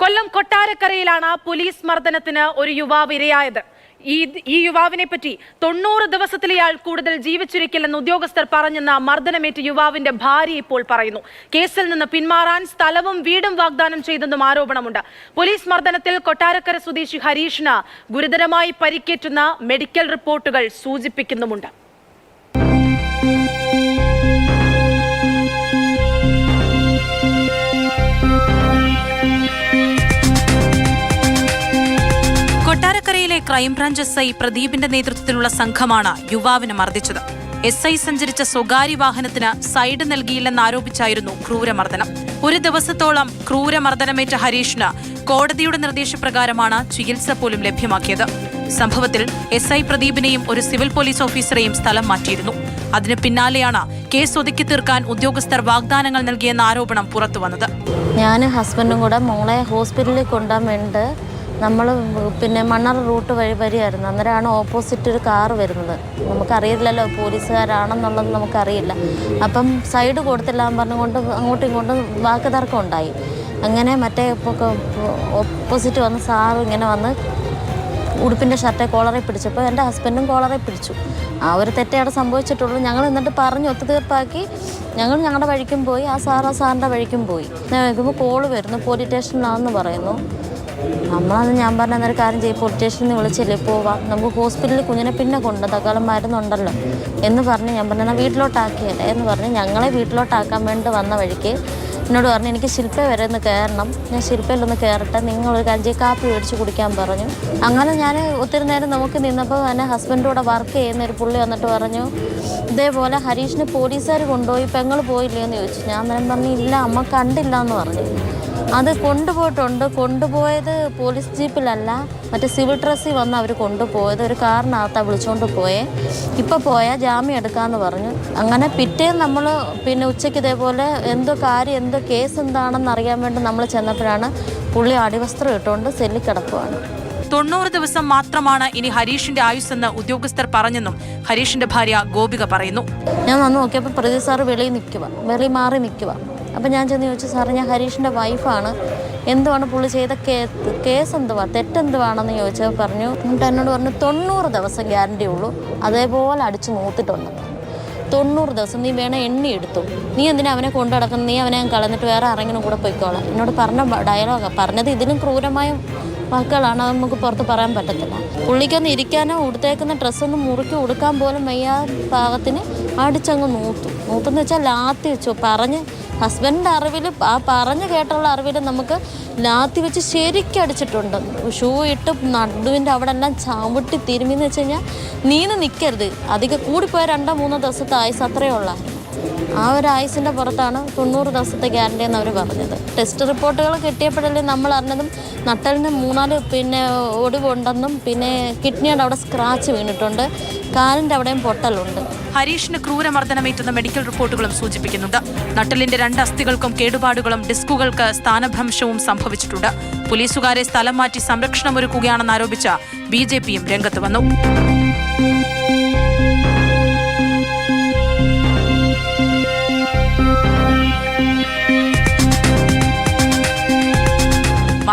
കൊല്ലം കൊട്ടാരക്കരയിലാണ് police മർദ്ദനത്തിന് ഒരു യുവാവ് ഇരയായത്. ഈ ഈ യുവാവിനെ പറ്റി തൊണ്ണൂറ് ദിവസത്തിലെയാൾ കൂടുതൽ ജീവിച്ചിരിക്കില്ലെന്ന് ഉദ്യോഗസ്ഥർ പറഞ്ഞെന്ന മർദ്ദനമേറ്റ യുവാവിന്റെ ഭാര്യ ഇപ്പോൾ പറയുന്നു. കേസിൽ നിന്ന് പിന്മാറാൻ സ്ഥലവും വീടും വാഗ്ദാനം ചെയ്തെന്നും ആരോപണമുണ്ട്. പോലീസ് മർദ്ദനത്തിൽ കൊട്ടാരക്കര സ്വദേശി ഹരീഷിന് ഗുരുതരമായി പരിക്കേറ്റുന്ന മെഡിക്കൽ റിപ്പോർട്ടുകൾ സൂചിപ്പിക്കുന്നുമുണ്ട്. കൊട്ടാരക്കരയിലെ ക്രൈംബ്രാഞ്ച് എസ് ഐ പ്രദീപിന്റെ നേതൃത്വത്തിലുള്ള സംഘമാണ് യുവാവിനെ മർദ്ദിച്ചത്. എസ് ഐ സഞ്ചരിച്ച സ്വകാര്യ വാഹനത്തിന് സൈഡ് നൽകിയില്ലെന്നാരോപിച്ചായിരുന്നു ക്രൂരമർദ്ദനം. ഒരു ദിവസത്തോളം ക്രൂരമർദ്ദനമേറ്റ ഹരീഷിന് കോടതിയുടെ നിർദ്ദേശപ്രകാരമാണ് ചികിത്സ പോലും ലഭ്യമാക്കിയത്. സംഭവത്തിൽ എസ് ഐ പ്രദീപിനെയും ഒരു സിവിൽ പോലീസ് ഓഫീസറെയും സ്ഥലം മാറ്റിയിരുന്നു. അതിന് പിന്നാലെയാണ് കേസ് ഒതുക്കി തീർക്കാൻ ഉദ്യോഗസ്ഥർ വാഗ്ദാനങ്ങൾ നൽകിയെന്ന ആരോപണം പുറത്തുവന്നത്. ഞാൻ ഹസ്ബൻഡും കൂടെ മോളെ ഹോസ്പിറ്റലിൽ കൊണ്ടുപോകാൻ വേണ്ടി നമ്മൾ പിന്നെ മണ്ണാർ റൂട്ട് വഴി വരികയായിരുന്നു. അന്നേരമാണ് ഓപ്പോസിറ്റ് ഒരു കാറ് വരുന്നത്. നമുക്കറിയില്ലല്ലോ പോലീസുകാരാണെന്നുള്ളത് നമുക്കറിയില്ല. അപ്പം സൈഡ് കൊടുത്തില്ല എന്ന് പറഞ്ഞുകൊണ്ട് അങ്ങോട്ടും ഇങ്ങോട്ടും വാക്ക് തർക്കം ഉണ്ടായി. അങ്ങനെ മറ്റേ ഓപ്പോസിറ്റ് വന്ന് സാർ ഇങ്ങനെ വന്ന് ഉടുപ്പിന്റെ ഷർട്ടെ കോളറെ പിടിച്ചപ്പോൾ എന്റെ ഹസ്ബൻഡും കോളറെ പിടിച്ചു. ആ ഒരു തെറ്റേ സംഭവിച്ചിട്ടുള്ളൂ. ഞങ്ങൾ എന്നിട്ട് പറഞ്ഞ് ഒത്തുതീർപ്പാക്കി. ഞങ്ങൾ ഞങ്ങളുടെ വഴിക്കും പോയി. ആ സാർ ആ സാറിന്റെ വഴിക്കും പോയി. ഞാൻ കോൾ വരുന്നു. പോലീസ് സ്റ്റേഷനിലാണെന്ന് പറയുന്നു. നമ്മളത് ഞാൻ പറഞ്ഞ അന്നേരം കാര്യം ചെയ്യും പോലീസ് സ്റ്റേഷനിൽ നിന്ന് വിളിച്ചില്ലേ പോവാം. നമുക്ക് ഹോസ്പിറ്റലിൽ കുഞ്ഞിനെ പിന്നെ കൊണ്ട് തക്കാലം മരുന്നുണ്ടല്ലോ എന്ന് പറഞ്ഞ് ഞാൻ പറഞ്ഞാൽ വീട്ടിലോട്ടാക്കിയല്ലേ എന്ന് പറഞ്ഞ് ഞങ്ങളെ വീട്ടിലോട്ടാക്കാൻ വേണ്ടി വന്ന വഴിക്ക് എന്നോട് പറഞ്ഞു എനിക്ക് ശില്പ വരെ ഒന്ന് കയറണം. ഞാൻ ശില്പയിലൊന്ന് കയറട്ടെ. നിങ്ങളൊരു കഞ്ചി കാപ്പി മേടിച്ച് കുടിക്കാൻ പറഞ്ഞു. അങ്ങനെ ഞാൻ ഒത്തിരി നേരം നമുക്ക് നിന്നപ്പോൾ തന്നെ ഹസ്ബൻഡോടെ വർക്ക് ചെയ്യുന്ന ഒരു പുള്ളി വന്നിട്ട് പറഞ്ഞു ഇതേപോലെ ഹരീഷിന് പോലീസുകാർ കൊണ്ടുപോയി പെങ്ങൾ പോയില്ലേ? എന്ന് ചോദിച്ചു. ഞാൻ അന്നേരം പറഞ്ഞു ഇല്ല അമ്മ കണ്ടില്ല എന്ന് പറഞ്ഞു. അത് കൊണ്ടുപോയിട്ടുണ്ട്. കൊണ്ടുപോയത് പോലീസ് ജീപ്പിലല്ല. മറ്റേ സിവിൽ ഡ്രസ്സിൽ വന്ന് അവർ കൊണ്ടുപോയത്. ഒരു കാറിനകത്താണ് വിളിച്ചുകൊണ്ട് പോയേ. ഇപ്പോൾ പോയാൽ ജാമ്യം എടുക്കാമെന്ന് പറഞ്ഞു. അങ്ങനെ പിറ്റേന്ന് നമ്മൾ പിന്നെ ഉച്ചയ്ക്ക് ഇതേപോലെ എന്തോ കാര്യം എന്തോ കേസ് എന്താണെന്ന് അറിയാൻ വേണ്ടി നമ്മൾ ചെന്നപ്പോഴാണ് പുള്ളി അടിവസ്ത്രം ഇട്ടുകൊണ്ട് സെല്ലിൽ കിടക്കുവാണ്. തൊണ്ണൂറ് ദിവസം മാത്രമാണ് ഇനി ഹരീഷിന്റെ ആയുസ്സെന്ന് ഉദ്യോഗസ്ഥർ പറഞ്ഞെന്നും ഹരീഷിന്റെ ഭാര്യ ഗോപിക പറയുന്നു. ഞാൻ വന്ന് നോക്കിയപ്പോൾ പ്രതി സാർ വെളിയിൽ നിൽക്കുക വെളി മാറി നിൽക്കുക അപ്പം ഞാൻ ചെന്ന് ചോദിച്ചു സാറ് ഞാൻ ഹരീഷിന്റെ വൈഫാണ്. എന്തുവാണ് പുള്ളി ചെയ്ത കേ കേസ് എന്തുവാ തെറ്റെന്തുവാണെന്ന് ചോദിച്ചാൽ പറഞ്ഞു എന്നിട്ട് എന്നോട് പറഞ്ഞു തൊണ്ണൂറ് ദിവസം ഗ്യാരണ്ടി ഉള്ളൂ അതേപോലെ അടിച്ച് നോത്തിട്ടുണ്ട് തൊണ്ണൂറ് ദിവസം നീ വേണേ എണ്ണി എടുത്തു. നീ എന്തിനാ അവനെ കൊണ്ടു നടക്കുന്നത്? നീ അവനെ കളഞ്ഞിട്ട് വേറെ ആരെങ്കിലും കൂടെ പോയിക്കോളാം. എന്നോട് പറഞ്ഞ ഡയലോഗാണ് പറഞ്ഞത് ഇതിലും ക്രൂരമായ വാക്കുകളാണ് അത് നമുക്ക് പുറത്ത് പറയാൻ പറ്റത്തില്ല. പുള്ളിക്കൊന്ന് ഇരിക്കാനോ ഉടുത്തേക്കുന്ന ഡ്രസ്സൊന്നും മുറുക്കി ഉടുക്കാൻ പോലും വയ്യാ പാകത്തിന് അടിച്ചങ്ങ് നൂത്തു. നൂത്തെന്ന് വെച്ചാൽ ലാത്തി വെച്ചു. പറഞ്ഞ് ഹസ്ബൻഡിന്റെ അറിവിൽ ആ പറഞ്ഞു കേട്ടുള്ള അറിവിൽ നമുക്ക് ലാത്തി വെച്ച് ശരിക്കും അടിച്ചിട്ടുണ്ട്. ഷൂ ഇട്ട് നടുവിന്റെ അവിടെ എല്ലാം ചവിട്ടി തിരുമ്പിന്ന് വെച്ച് കഴിഞ്ഞാൽ നീന്ന് നിൽക്കരുത് അധികം കൂടിപ്പോയ രണ്ടോ മൂന്നോ ദിവസത്തെ ആയുസ് അത്രയേ ഉള്ളായിരുന്നു ആ ഒരു ആയുസിന്റെ പുറത്താണ് തൊണ്ണൂറ് ദിവസത്തെ ഗ്യാരണ്ടി എന്ന് അവർ പറഞ്ഞത്. ടെസ്റ്റ് റിപ്പോർട്ടുകൾ കിട്ടിയപ്പോഴല്ലേ നമ്മൾ അറിഞ്ഞതും നട്ടലിന് മൂന്നാൽ പിന്നെ ഒടിവുണ്ടെന്നും പിന്നെ കിഡ്നിയുടെ അവിടെ സ്ക്രാച്ച് വീണിട്ടുണ്ട്. കാലിന്റെ അവിടെയും പൊട്ടലുണ്ട്. ഹരീഷിന് ക്രൂരമർദ്ദനമേറ്റുന്ന മെഡിക്കൽ റിപ്പോർട്ടുകളും സൂചിപ്പിക്കുന്നുണ്ട്. നട്ടലിന്റെ രണ്ട് അസ്ഥികൾക്കും കേടുപാടുകളും ഡിസ്കുകൾക്ക് സ്ഥാനഭ്രംശവും സംഭവിച്ചിട്ടുണ്ട്. പോലീസുകാരെ സ്ഥലം മാറ്റി സംരക്ഷണമൊരുക്കുകയാണെന്ന് ആരോപിച്ച ബി ജെ പിയും രംഗത്ത് വന്നു.